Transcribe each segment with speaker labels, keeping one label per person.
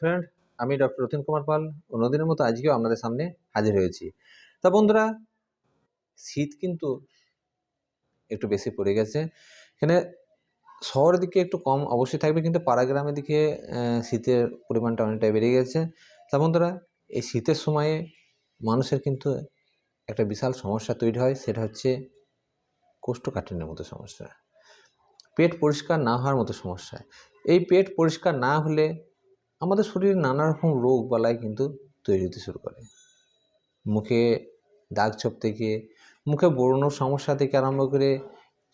Speaker 1: Friend আমি doctor Ratin Kumar Pal. অন্যদিনের মতো আজকেও আপনাদের সামনে হাজির হয়েছি। তা বন্ধুরা, শীত কিন্তু একটু বেশি পড়ে গেছে। এখানে শহরের দিকে একটু কম অবশ্যই থাকবে, কিন্তু পাড়া গ্রামের দিকে শীতের পরিমাণটা অনেকটাই বেড়ে গেছে। তা বন্ধুরা, এই শীতের সময়ে মানুষের কিন্তু একটা বিশাল সমস্যা তৈরি হয়, সেটা হচ্ছে কোষ্ঠকাঠিন্যের মতো সমস্যা। পেট পরিষ্কার না হওয়ার মতো সমস্যা। এই পেট পরিষ্কার না হলে আমাদের শরীরে নানা রকম রোগ বালাই কিন্তু তৈরি হতে শুরু করে। মুখে দাগ ছোপ থেকে মুখে বড়োনোর সমস্যা থেকে আরম্ভ করে,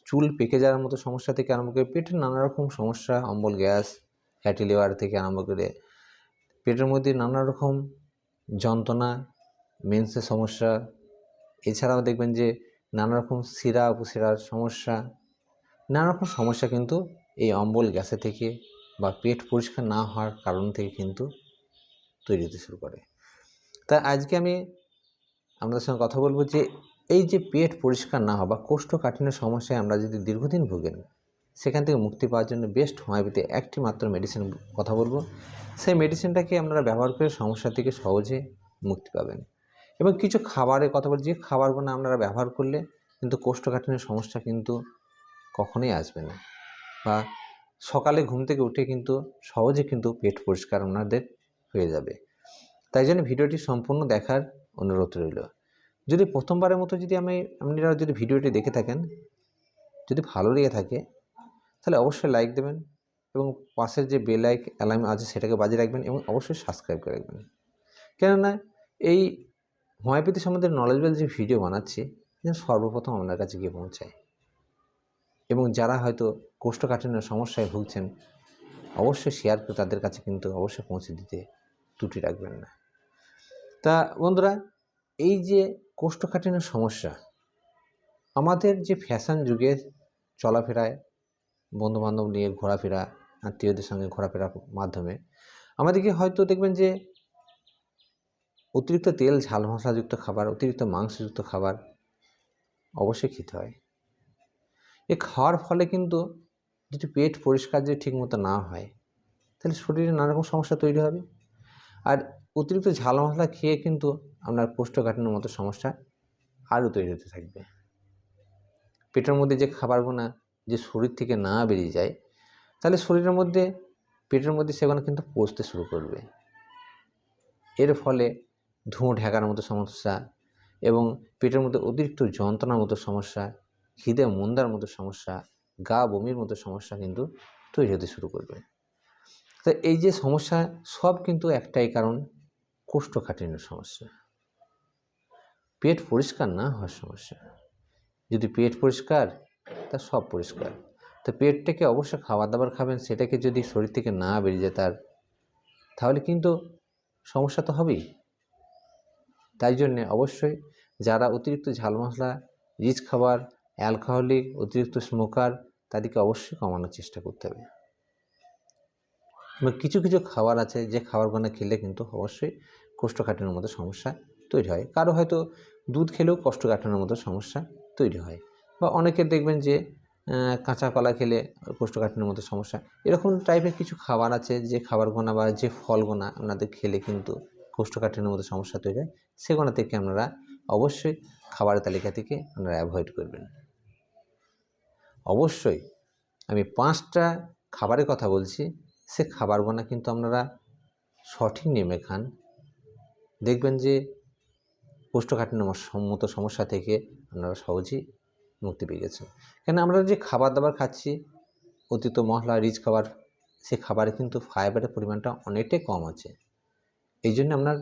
Speaker 1: চুল পেকে যাওয়ার মতো সমস্যা থেকে আরম্ভ করে, পেটের নানা রকম সমস্যা, অম্বল, গ্যাস ফ্যাটি লিভার থেকে আরম্ভ করে, পেটের মধ্যে নানা রকম যন্ত্রণা মেন্সের সমস্যা। এছাড়াও দেখবেন যে, নানা রকম শিরা উপশিরার সমস্যা, নানা রকম সমস্যা কিন্তু এই অম্বল, গ্যাসে থেকে বা পেট পরিষ্কার না হওয়ার কারণ থেকে কিন্তু তৈরি হতে শুরু করে। তাই আজকে আমি আপনাদের সঙ্গে কথা বলব যে, এই যে পেট পরিষ্কার না হওয়া বা কোষ্ঠকাঠিন্যের সমস্যায় আমরা যদি দীর্ঘদিন ভোগেন, সেখান থেকে মুক্তি পাওয়ার জন্য বেস্ট হোমিওপ্যাথি একটি মাত্র মেডিসিন কথা বলব। সেই মেডিসিনটাকে আপনারা ব্যবহার করে সমস্যা থেকে সহজে মুক্তি পাবেন। এবং কিছু খাবারের কথা বলছি, যে খাবারগুলো আপনারা ব্যবহার করলে কিন্তু কোষ্ঠকাঠিন্যের সমস্যা কিন্তু কখনোই আসবে না। বা সকালে ঘুম থেকে উঠে কিন্তু সহজে কিন্তু পেট পরিষ্কার আপনাদের হয়ে যাবে। তাই জন্য ভিডিওটি সম্পূর্ণ দেখার অনুরোধ রইল। যদি প্রথমবারের মতো যদি আমি, আপনারা যদি ভিডিওটি দেখে থাকেন, যদি ভালো লেগে থাকে, তাহলে অবশ্যই লাইক দেবেন এবং পাশের যে বেল লাইক অ্যালার্ম আছে সেটাকে বাজে রাখবেন এবং অবশ্যই সাবস্ক্রাইব করে রাখবেন। কেননা এই হোমিওপ্যাথি সম্বন্ধে নলেজবেল যে ভিডিও বানাচ্ছি যেন সর্বপ্রথম আপনার কাছে গিয়ে পৌঁছায়। এবং যারা হয়তো কোষ্ঠকাঠিন্যের সমস্যায় ভুগছেন, অবশ্যই শেয়ার করে তাদের কাছে কিন্তু অবশ্যই পৌঁছে দিতে ত্রুটি রাখবেন না। তা বন্ধুরা, এই যে কোষ্ঠকাঠিন্যের সমস্যা, আমাদের যে ফ্যাশন যুগে চলাফেরায়, বন্ধুবান্ধব নিয়ে ঘোরাফেরা, আত্মীয়দের সঙ্গে ঘোরাফেরার মাধ্যমে, আমাদেরকে হয়তো দেখবেন যে অতিরিক্ত তেল ঝাল মশলাযুক্ত খাবার, অতিরিক্ত মাংসযুক্ত খাবার অবশ্যই খেতে হয়। এ খাওয়ার ফলে কিন্তু যদি পেট পরিষ্কার যদি ঠিকমতো না হয়, তাহলে শরীরে নানা রকম সমস্যা তৈরি হবে। আর অতিরিক্ত ঝাল মশলা খেয়ে কিন্তু আপনার কোষ্ঠকাঠিন্যের মতো সমস্যা আরও তৈরি হতে থাকবে। পেটের মধ্যে যে খাবারগুলো যে শরীর থেকে না বেরিয়ে যায়, তাহলে শরীরের মধ্যে, পেটের মধ্যে সেগুলো কিন্তু পচতে শুরু করবে। এর ফলে ধুঁয়ো ঢাকার মতো সমস্যা এবং পেটের মধ্যে অতিরিক্ত যন্ত্রণার মতো সমস্যা খিদে, মন্দার মতো সমস্যা, গা বমির মতো সমস্যা কিন্তু তৈরি হতে শুরু করবে। তো এই যে সমস্যা, সব কিন্তু একটাই কারণ কোষ্ঠকাঠিন্যের সমস্যা। পেট পরিষ্কার না হওয়ার সমস্যা। যদি পেট পরিষ্কার, তা সব পরিষ্কার। তো পেটটাকে অবশ্যই খাবার দাবার খাবেন, সেটাকে যদি শরীর থেকে না বেরিয়ে যায় তার, তাহলে কিন্তু সমস্যা তো হবেই। তাই জন্যে অবশ্যই যারা অতিরিক্ত ঝাল মশলা, রিচ খাবার অ্যালকোহলিক অতিরিক্ত স্মোকার তাদেরকে অবশ্যই কমানোর চেষ্টা করতে হবে। এবং কিছু কিছু খাবার আছে, যে খাবারগুলো খেলে কিন্তু অবশ্যই কোষ্ঠকাঠিন্যের মতো সমস্যা তৈরি হয়। কারও হয়তো দুধ খেলেও কোষ্ঠকাঠিন্যের মতো সমস্যা তৈরি হয়। বা অনেকের দেখবেন যে কাঁচা কলা খেলে কোষ্ঠকাঠিন্যের মতো সমস্যা। এরকম টাইপের কিছু খাবার আছে, যে খাবারগুনা বা যে ফলগুনা আপনাদের খেলে কিন্তু কোষ্ঠকাঠিন্যের মতো সমস্যা তৈরি হয় সেগুলো থেকে আপনারা অবশ্যই খাবারের তালিকা থেকে আপনারা অ্যাভয়েড করবেন। অবশ্যই আমি পাঁচটা খাবারের কথা বলছি, সে খাবারগুলো কিন্তু আপনারা সঠিক নিয়মে খান। দেখবেন যে কোষ্ঠকাঠিন্য সম্মত সমস্যা থেকে আপনারা সহজেই মুক্তি পেয়ে গেছেন। কেন আমরা যে খাবার দাবার খাচ্ছি অতিরিক্ত মশলা রিচ খাবার, সে খাবারে কিন্তু ফাইবারের পরিমাণটা অনেকটাই কম আছে। এই জন্য আপনার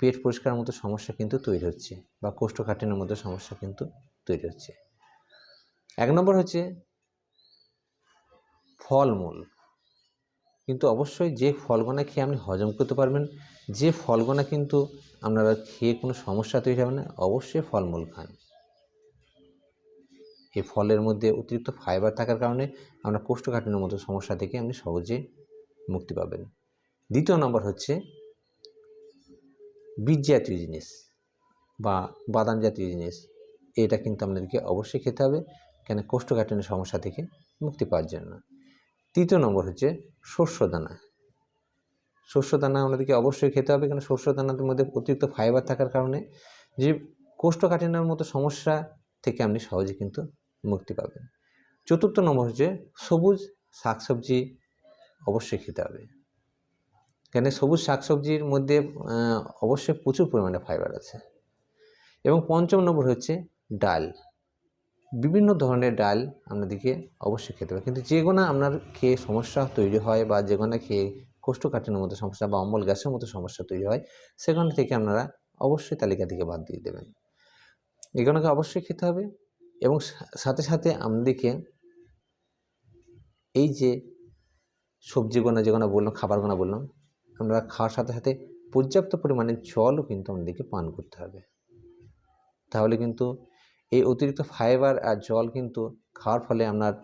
Speaker 1: পেট পরিষ্কার মতো সমস্যা কিন্তু তৈরি হচ্ছে বা কোষ্ঠকাঠিন্যের মতো সমস্যা কিন্তু তৈরি হচ্ছে। এক নম্বর হচ্ছে ফলমূল। কিন্তু অবশ্যই যে ফলগুনা খেয়ে আপনি হজম করতে পারবেন, যে ফলগুনা কিন্তু আপনারা খেয়ে কোনো সমস্যা তৈরি হবে না, অবশ্যই ফলমূল খান। এই ফলের মধ্যে অতিরিক্ত ফাইবার থাকার কারণে আপনার কোষ্ঠকাঠিন্যের মতো সমস্যা থেকে আপনি সহজে মুক্তি পাবেন। দ্বিতীয় নম্বর হচ্ছে বীজ জাতীয় জিনিস বা বাদাম জাতীয় জিনিস, এটা কিন্তু আপনাদেরকে অবশ্যই খেতে হবে। কেন কোষ্ঠকাঠিন্যের সমস্যা থেকে মুক্তি পাওয়ার জন্য। তৃতীয় নম্বর হচ্ছে শস্য দানা শস্য দানা আমাদেরকে অবশ্যই খেতে হবে কারণ শস্য দানার মধ্যে অতিরিক্ত ফাইবার থাকার কারণে যে কোষ্ঠকাঠিন্যের মতো সমস্যা থেকে আপনি সহজে কিন্তু মুক্তি পাবেন। চতুর্থ নম্বর হচ্ছে সবুজ শাকসবজি অবশ্যই খেতে হবে। কেন সবুজ শাকসবজির মধ্যে অবশ্যই প্রচুর পরিমাণে ফাইবার আছে। এবং পঞ্চম নম্বর হচ্ছে ডাল। বিভিন্ন ধরনের ডাল আপনাদেরকে অবশ্যই খেতে হবে। কিন্তু যেগুলো আপনার খেয়ে সমস্যা তৈরি হয় বা যেগুলো খেয়ে কোষ্ঠকাঠিন্যের মতো সমস্যা বা অম্বল গ্যাসের মতো সমস্যা তৈরি হয়, সেখান থেকে আপনারা অবশ্যই তালিকা থেকে বাদ দিয়ে দেবেন। এগুলোকে অবশ্যই খেতে হবে এবং সাথে সাথে আমাদেরকে এই যে সবজিগুলো যেগুলো বললাম, খাবারগুলো বললাম, আমরা খাওয়ার সাথে সাথে পর্যাপ্ত পরিমাণে জলও কিন্তু আমাদেরকে পান করতে হবে। তাহলে কিন্তু এই অতিরিক্ত ফাইবার আর জল কিন্তু খাওয়ার ফলে আপনার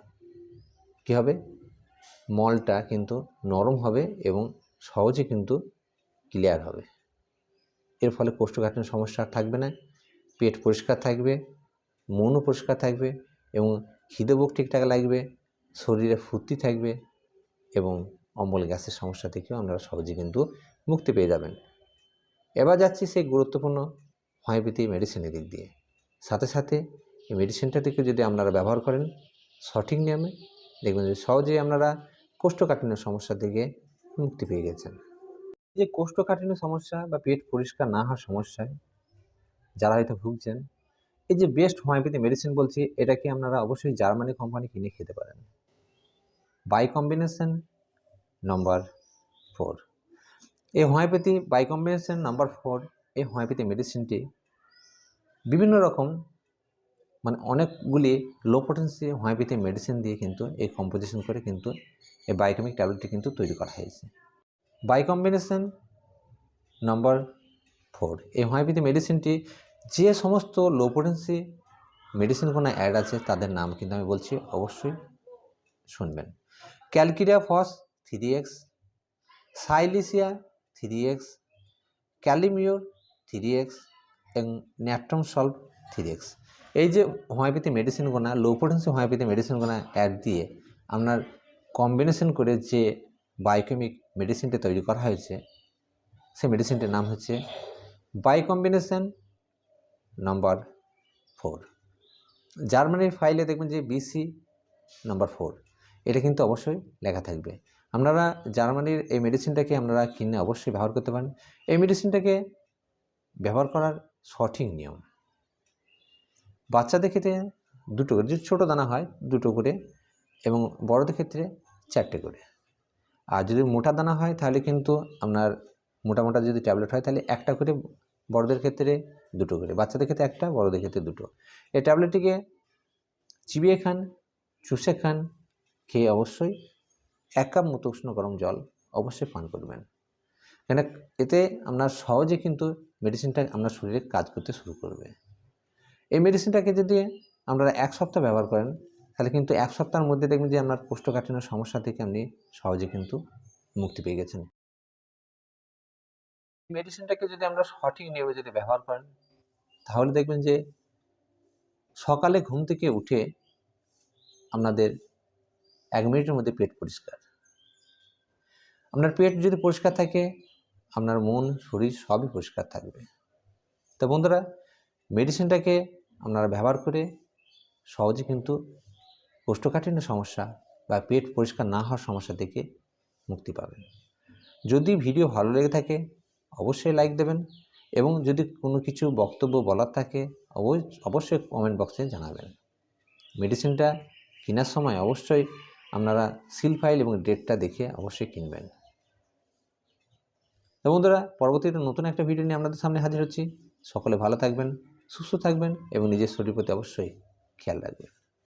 Speaker 1: কী হবে? মলটা কিন্তু নরম হবে এবং সহজে কিন্তু ক্লিয়ার হবে। এর ফলে কোষ্ঠকাঠিন্য সমস্যা থাকবে না, পেট পরিষ্কার থাকবে, মনও পরিষ্কার থাকবে এবং খিদে বুক ঠিকঠাক লাগবে, শরীরে ফুর্তি থাকবে এবং অম্বল গ্যাসের সমস্যা থেকেও আপনারা সহজে কিন্তু মুক্তি পেয়ে যাবেন। এবার যাচ্ছি সেই গুরুত্বপূর্ণ হোমিওপ্যাথি মেডিসিনের দিক দিয়ে। সাথে সাথে এই মেডিসিনটা থেকে যদি আপনারা ব্যবহার করেন সঠিক নিয়মে, দেখবেন যে সহজেই আপনারা কোষ্ঠকাঠিন্য সমস্যা থেকে মুক্তি পেয়ে গেছেন। যে কোষ্ঠকাঠিন্য সমস্যা বা পেট পরিষ্কার না হওয়ার সমস্যায় যারা হয়তো ভুগছেন, এই যে বেস্ট হোমিওপ্যাথি মেডিসিন বলছি এটাকে আপনারা অবশ্যই জার্মানি কোম্পানি কিনে খেতে পারেন? বাই কম্বিনেশন নম্বর ফোর এই homeopathy by combination number four এই হোমিওপ্যাথি মেডিসিনটি বিভিন্ন রকম মানে অনেকগুলি লো পোটেন্সি হোমিওপ্যাথি মেডিসিন দিয়ে কিন্তু এই কম্পোজিশন করে কিন্তু এই বায়োকেমিক ট্যাবলেটটি কিন্তু তৈরি করা হয়েছে। বাই কম্বিনেশন নম্বর ফোর এই হোমিওপ্যাথি মেডিসিনটি যে সমস্ত লো পোটেন্সি মেডিসিনগুলো অ্যাড আছে তাদের নাম কিন্তু আমি বলছি অবশ্যই শুনবেন। Calcarea phos three X silicea three X kali mur three X এবং ন্যাট্রম সলভ থ্রি এক্স এই যে হোমিওপ্যাথি মেডিসিনগুলো লো পোটেন্সি হোমিওপ্যাথি মেডিসিনগুলো অ্যাড দিয়ে আপনার কম্বিনেশন করে যে বায়োকেমিক মেডিসিনটা তৈরি করা হয়েছে, সে মেডিসিনটির নাম হচ্ছে বাই কম্বিনেশন নাম্বার ফোর জার্মানির ফাইলে দেখবেন যে বিসি নাম্বার ফোর এটা কিন্তু অবশ্যই লেখা থাকবে। আপনারা জার্মানির এই মেডিসিনটাকে আপনারা কিনে অবশ্যই ব্যবহার করতে পারেন। এই মেডিসিনটাকে ব্যবহার করার সঠিক নিয়ম। বাচ্চাদের ক্ষেত্রে দুটো করে, যদি ছোটো দানা হয় দুটো করে এবং বড়দের ক্ষেত্রে চারটে করে। আর যদি মোটা দানা হয় তাহলে কিন্তু আপনার মোটা মোটা যদি ট্যাবলেট হয় তাহলে একটা করে বড়দের ক্ষেত্রে দুটো করে, বাচ্চাদের ক্ষেত্রে একটা, বড়দের ক্ষেত্রে দুটো। এই ট্যাবলেটটিকে চিবিয়ে খান, চুষে খান, খেয়ে অবশ্যই এক কাপ মতো উষ্ণ গরম জল অবশ্যই পান করবেন। কেন এতে আপনার সহজে কিন্তু মেডিসিনটা আপনার শরীরে কাজ করতে শুরু করবে। এই মেডিসিনটাকে যদি আপনারা এক সপ্তাহ ব্যবহার করেন, তাহলে কিন্তু এক সপ্তাহের মধ্যে দেখবেন যে আপনার কোষ্ঠকাঠিন্য সমস্যা থেকে আপনি সহজে কিন্তু মুক্তি পেয়ে গেছেন। মেডিসিনটাকে যদি আমরা সঠিক নিয়মে যদি ব্যবহার করেন, তাহলে দেখবেন যে সকালে ঘুম থেকে উঠে আপনাদের এক মিনিটের মধ্যে পেট পরিষ্কার। আপনার পেট যদি পরিষ্কার থাকে আপনার মন, শরীর সবই পরিষ্কার থাকবে। তো বন্ধুরা মেডিসিনটাকে আপনারা ব্যবহার করে সহজে কিন্তু কোষ্ঠকাঠিন্য সমস্যা বা পেট পরিষ্কার না হওয়ার সমস্যা থেকে মুক্তি পাবেন। যদি ভিডিও ভালো লেগে থাকে, অবশ্যই লাইক দেবেন এবং যদি কোনো কিছু বক্তব্য বলার থাকে অবশ্যই কমেন্ট বক্সে জানাবেন। মেডিসিনটা কেনার সময় অবশ্যই আপনারা সিল ফাইল এবং ডেটটা দেখে অবশ্যই কিনবেন। তো বন্ধুরা পরবর্তীতে নতুন একটা ভিডিও নিয়ে আপনাদের সামনে হাজির হচ্ছি। সকলে ভালো থাকবেন, সুস্থ থাকবেন এবং নিজের শরীর প্রতি অবশ্যই খেয়াল রাখবেন।